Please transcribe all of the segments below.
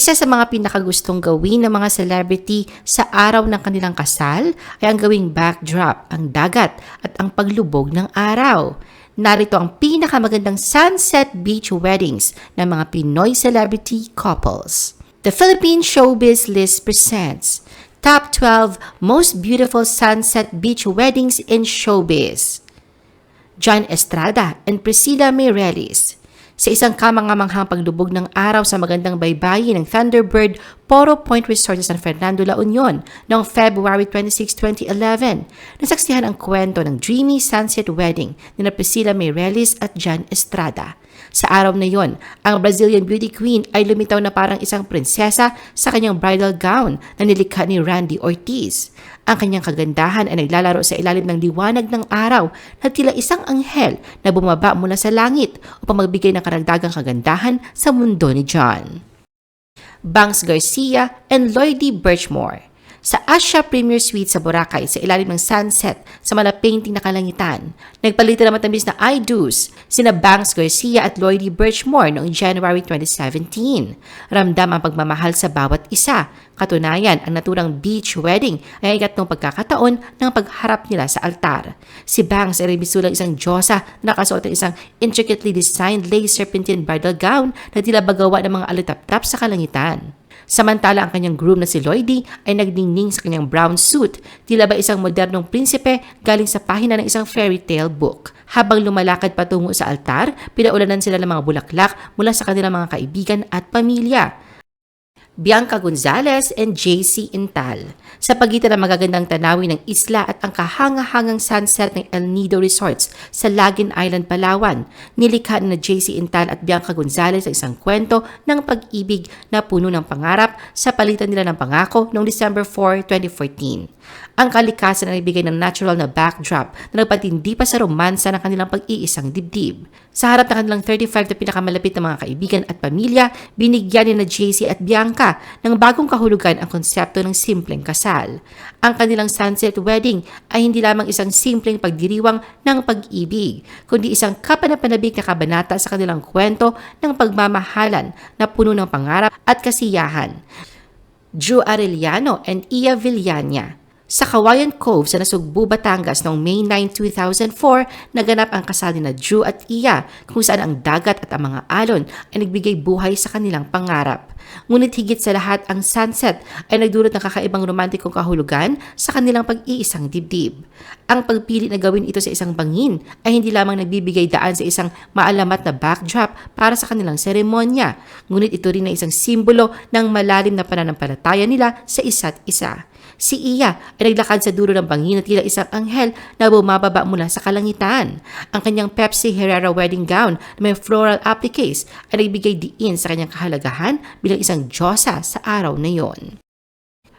Isa sa mga pinakagustong gawin ng mga celebrity sa araw ng kanilang kasal ay ang gawing backdrop, ang dagat at ang paglubog ng araw. Narito ang pinakamagandang sunset beach weddings ng mga Pinoy celebrity couples. The Philippine Showbiz List presents Top 12 Most Beautiful Sunset Beach Weddings in Showbiz. John Estrada and Priscilla Mireles. Sa isang kamangamanghang paglubog ng araw sa magandang baybayin ng Thunderbird Poro Point Resort sa San Fernando, La Union noong February 26, 2011, nasaksihan ang kwento ng dreamy sunset wedding ni Priscilla Mireles at John Estrada. Sa araw na yon, ang Brazilian beauty queen ay lumitaw na parang isang prinsesa sa kanyang bridal gown na nilikha ni Randy Ortiz. Ang kanyang kagandahan ay naglalaro sa ilalim ng liwanag ng araw na tila isang anghel na bumaba mula sa langit upang magbigay ng karagdagang kagandahan sa mundo ni John. Banks Garcia and Lloydie Birchmore sa Asia Premier Suite sa Boracay sa ilalim ng sunset sa malapainting na kalangitan. Nagpalitan ng matamis na I do's sina Banks Garcia at Lloydie Birchmore noong January 2017. Ramdam ang pagmamahal sa bawat isa. Katunayan, ang naturang beach wedding ay ikatlong pagkakataon ng pagharap nila sa altar. Si Banks ay bisulang isang diyosa na nakasuot ng isang intricately designed lace serpentine bridal gown na tila bagawa ng mga alitap-tap sa kalangitan. Samantala ang kanyang groom na si Lloydie ay nagdingning sa kanyang brown suit, tila ba isang modernong prinsipe galing sa pahina ng isang fairy tale book. Habang lumalakad patungo sa altar, pinaulanan sila ng mga bulaklak mula sa kanilang mga kaibigan at pamilya. Bianca Gonzalez and JC Intal. Sa pagitan ng magagandang tanawin ng isla at ang kahanga-hangang sunset ng El Nido Resorts sa Lagin Island, Palawan, nilikha na JC Intal at Bianca Gonzalez ang isang kwento ng pag-ibig na puno ng pangarap sa palitan nila ng pangako noong December 4, 2014. Ang kalikasan ay nagbigay ng natural na backdrop na nagpatindi pa sa romansa ng kanilang pag-iisang dibdib. Sa harap ng kanilang 35 na pinakamalapit na mga kaibigan at pamilya, binigyan ni na JC at Bianca ng bagong kahulugan ang konsepto ng simpleng kasal. Ang kanilang sunset wedding ay hindi lamang isang simpleng pagdiriwang ng pag-ibig, kundi isang kapanapanabik na kabanata sa kanilang kwento ng pagmamahalan na puno ng pangarap at kasiyahan. Drew Arellano and Ia Villania sa Kawayan Cove sa Nasugbu, Batangas noong May 9, 2004, naganap ang kasal ni na Drew at Iya kung saan ang dagat at ang mga alon ay nagbigay buhay sa kanilang pangarap. Ngunit higit sa lahat ang sunset ay nagdulot ng kakaibang romantikong kahulugan sa kanilang pag-iisang dibdib. Ang pagpili na gawin ito sa isang bangin ay hindi lamang nagbibigay daan sa isang maalamat na backdrop para sa kanilang seremonya, ngunit ito rin ay isang simbolo ng malalim na pananampalataya nila sa isa't isa. Si Iya ay naglakad sa dulo ng bangin na tila isang anghel na bumababa mula sa kalangitan. Ang kanyang Pepsi Herrera wedding gown na may floral appliques ay nagbigay diin sa kanyang kahalagahan bilang isang diyosa sa araw na yon.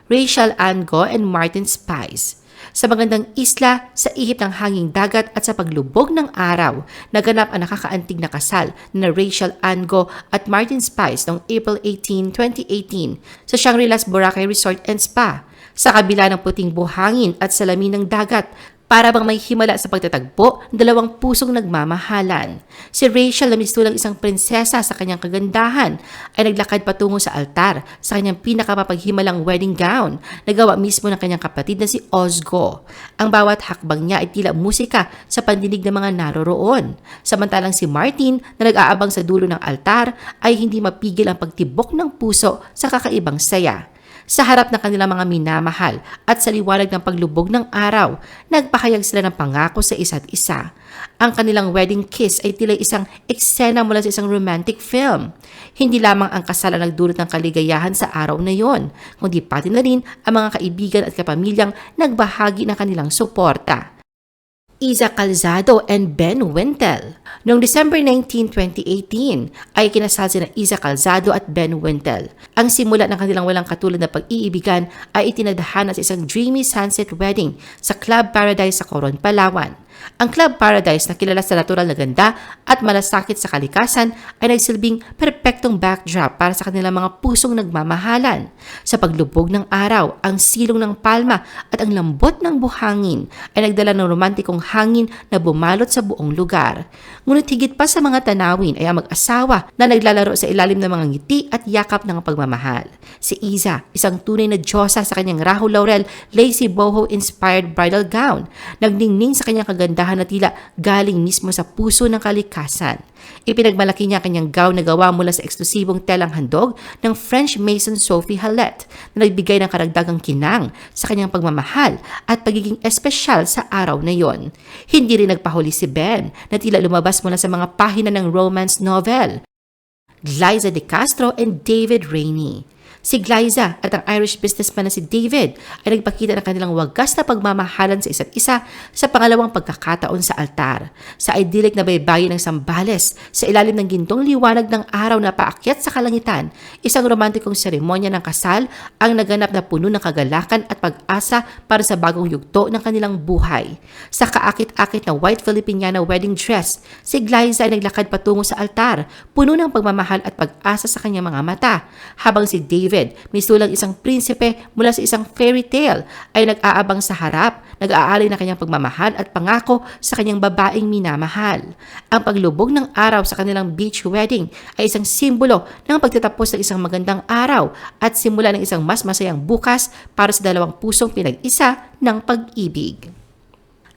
Rachel Ango and Martin Spice sa magandang isla, sa ihip ng hanging dagat at sa paglubog ng araw, naganap ang nakakaantig na kasal na Rachel Ango at Martin Spice noong April 18, 2018 sa Shangri-La's Boracay Resort and Spa sa kabila ng puting buhangin at salamin ng dagat para bang may himala sa pagtatagpo ng dalawang pusong nagmamahalan. Si Rachel na mistulang isang prinsesa sa kanyang kagandahan ay naglakad patungo sa altar sa kanyang pinakamapaghimalang wedding gown na gawa mismo ng kanyang kapatid na si Ozgo. Ang bawat hakbang niya ay tila musika sa pandinig ng mga naroroon. Samantalang si Martin na nag-aabang sa dulo ng altar ay hindi mapigil ang pagtibok ng puso sa kakaibang saya. Sa harap ng kanilang mga minamahal at sa liwanag ng paglubog ng araw, nagpahayag sila ng pangako sa isa't isa. Ang kanilang wedding kiss ay tila isang eksena mula sa isang romantic film. Hindi lamang ang kasal ang nagdulot ng kaligayahan sa araw na yon, kundi pati na rin ang mga kaibigan at kapamilyang nagbahagi ng kanilang suporta. Isa Calzado and Ben Wintel. Noong December 19, 2018, ay kinasal sina Isa Calzado at Ben Wintel. Ang simula ng kanilang walang katulad na pag-iibigan ay itinadhana sa isang dreamy sunset wedding sa Club Paradise sa Coron, Palawan. Ang Club Paradise na kilala sa natural na ganda at malasakit sa kalikasan ay nagsilbing perpektong backdrop para sa kanilang mga pusong nagmamahalan. Sa paglubog ng araw, ang silong ng palma at ang lambot ng buhangin ay nagdala ng romantikong hangin na bumalot sa buong lugar. Ngunit higit pa sa mga tanawin ay ang mag-asawa na naglalaro sa ilalim ng mga ngiti at yakap ng pagmamahal. Si Iza, isang tunay na diyosa sa kanyang Rahul Laurel lacy boho-inspired bridal gown, nagningning sa kanyang kagandahan na tila galing mismo sa puso ng kalikasan. Ipinagmalaki niya kanyang gown na gawa mula sa eksklusibong telang handog ng French mason Sophie Hallet na nagbigay ng karagdagang kinang sa kanyang pagmamahal at pagiging espesyal sa araw na yon. Hindi rin nagpahuli si Ben na tila lumabas mula sa mga pahina ng romance novel. Glyza De Castro and David Rainey. Si Glyza at ang Irish businessman na si David ay nagpakita ng kanilang wagas na pagmamahalan sa isa't isa sa pangalawang pagkakataon sa altar. Sa idyllic na baybayin ng Sambales, sa ilalim ng gintong liwanag ng araw na paakyat sa kalangitan, isang romantikong seremonya ng kasal ang naganap na puno ng kagalakan at pag-asa para sa bagong yugto ng kanilang buhay. Sa kaakit-akit na white Filipiniana wedding dress, si Glyza ay naglakad patungo sa altar, puno ng pagmamahal at pag-asa sa kanyang mga mata, habang si David, misulang isang prinsipe mula sa isang fairy tale, ay nag-aabang sa harap, nag-aalay na kanyang pagmamahal at pangako sa kanyang babaeng minamahal. Ang paglubog ng araw sa kanilang beach wedding ay isang simbolo ng pagtatapos ng isang magandang araw at simula ng isang mas masayang bukas para sa dalawang pusong pinag-isa ng pag-ibig.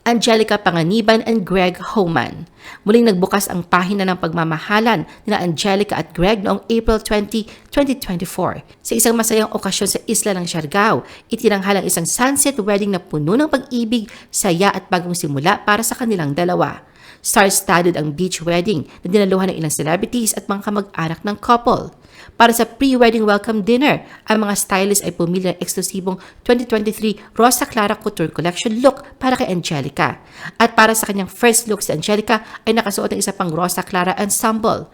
Angelica Panganiban and Greg Homan. Muling nagbukas ang pahina ng pagmamahalan nila Angelica at Greg noong April 20, 2024. Sa isang masayang okasyon sa isla ng Siargao, itinanghal ang isang sunset wedding na puno ng pag-ibig, saya at bagong simula para sa kanilang dalawa. Star-studded ang beach wedding na dinaluhan ng ilang celebrities at mga kamag-anak ng couple. Para sa pre-wedding welcome dinner, ang mga stylist ay pumili ng eksklusibong 2023 Rosa Clara Couture Collection look para kay Angelica. At para sa kanyang first look si Angelica ay nakasuot ng isa pang Rosa Clara ensemble.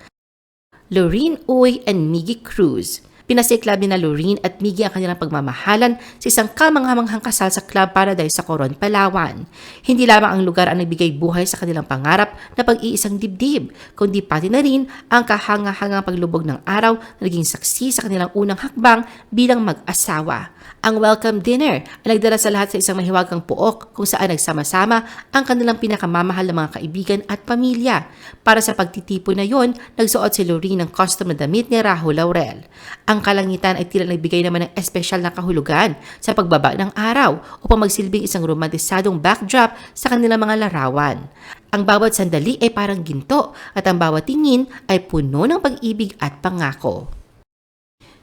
Lorene Uy and Miggy Cruz. Pinasiklab ni na Lorene at Miggy ang kanilang pagmamahalan sa isang kamanghamanghang kasal sa Club Paradise sa Coron, Palawan. Hindi lamang ang lugar ang nagbigay buhay sa kanilang pangarap na pag-iisang dibdib, kundi pati na rin ang kahanga-hangang paglubog ng araw na naging saksi sa kanilang unang hakbang bilang mag-asawa. Ang welcome dinner ay nagdala sa lahat sa isang mahiwagang puok kung saan nagsama-sama ang kanilang pinakamamahal na mga kaibigan at pamilya. Para sa pagtitipon na yon, nagsuot si Lorene ng custom na damit ni Rahul Laurel. Ang kalangitan ay tila nagbigay naman ng espesyal na kahulugan sa pagbaba ng araw upang magsilbing isang romantisadong backdrop sa kanilang mga larawan. Ang bawat sandali ay parang ginto at ang bawat tingin ay puno ng pag-ibig at pangako.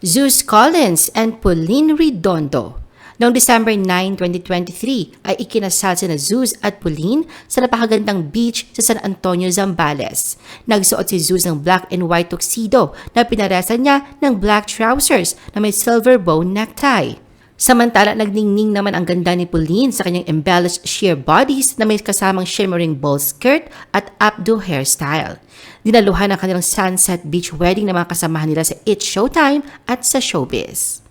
Zeus Collins and Pauline Redondo. Noong December 9, 2023 ay ikinasal sina Zeus at Pauline sa napakagandang beach sa San Antonio, Zambales. Nagsuot si Zeus ng black and white tuxedo na pinaresan niya ng black trousers na may silver bow necktie. Samantala, nagningning naman ang ganda ni Pauline sa kanyang embellished sheer bodies na may kasamang shimmering ball skirt at updo hairstyle. Dinaluhan ang kanilang sunset beach wedding na mga kasamahan nila sa It's Showtime at sa Showbiz.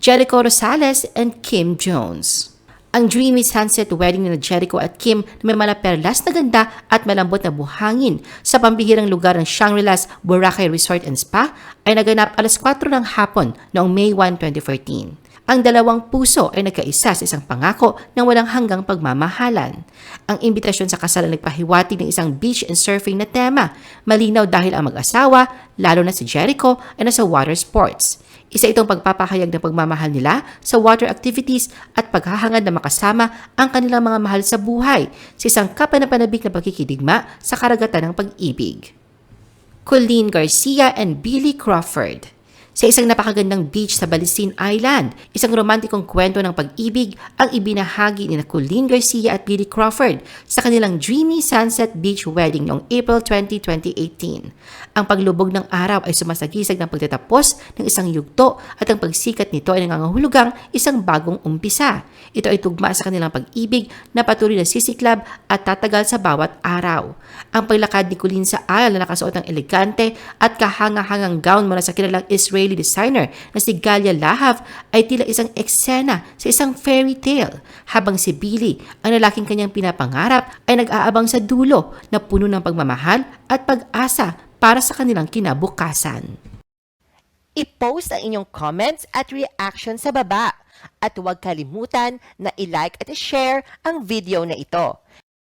Jericho Rosales and Kim Jones ang dreamy sunset wedding ni Jericho at Kim na may malaperlas na ganda at malambot na buhangin sa pambihirang lugar ng Shangri-La's Boracay Resort and Spa ay naganap alas 4 ng hapon noong May 1, 2014. Ang dalawang puso ay nagkaisa sa isang pangako ng walang hanggang pagmamahalan. Ang imbitasyon sa kasal ay nagpahiwatig ng isang beach and surfing na tema. Malinaw dahil ang mag-asawa, lalo na si Jericho, ay nasa water sports. Isa itong pagpapahayag ng pagmamahal nila sa water activities at paghahangad na makasama ang kanilang mga mahal sa buhay sa isang kapanapanabik na pagkikidigma sa karagatan ng pag-ibig. Colleen Garcia and Billy Crawford sa isang napakagandang beach sa Balisin Island. Isang romantikong kwento ng pag-ibig ang ibinahagi ni Colleen Garcia at Billy Crawford sa kanilang dreamy sunset beach wedding noong April 20, 2018. Ang paglubog ng araw ay sumasagisag ng pagtatapos ng isang yugto at ang pagsikat nito ay nangangahulugang isang bagong umpisa. Ito ay tugma sa kanilang pag-ibig na patuloy na sisiklab at tatagal sa bawat araw. Ang paglakad ni Colleen sa aisle na nakasuot ng elegante at kahanga-hangang gown mula sa kilalang Israeli daily designer na si Galia Lahav ay tila isang eksena sa isang fairy tale habang si Billy, ang lalaking kanyang pinapangarap, ay nag-aabang sa dulo na puno ng pagmamahal at pag-asa para sa kanilang kinabukasan. I-post ang inyong comments at reaction sa baba. At huwag kalimutan na i-like at i-share ang video na ito.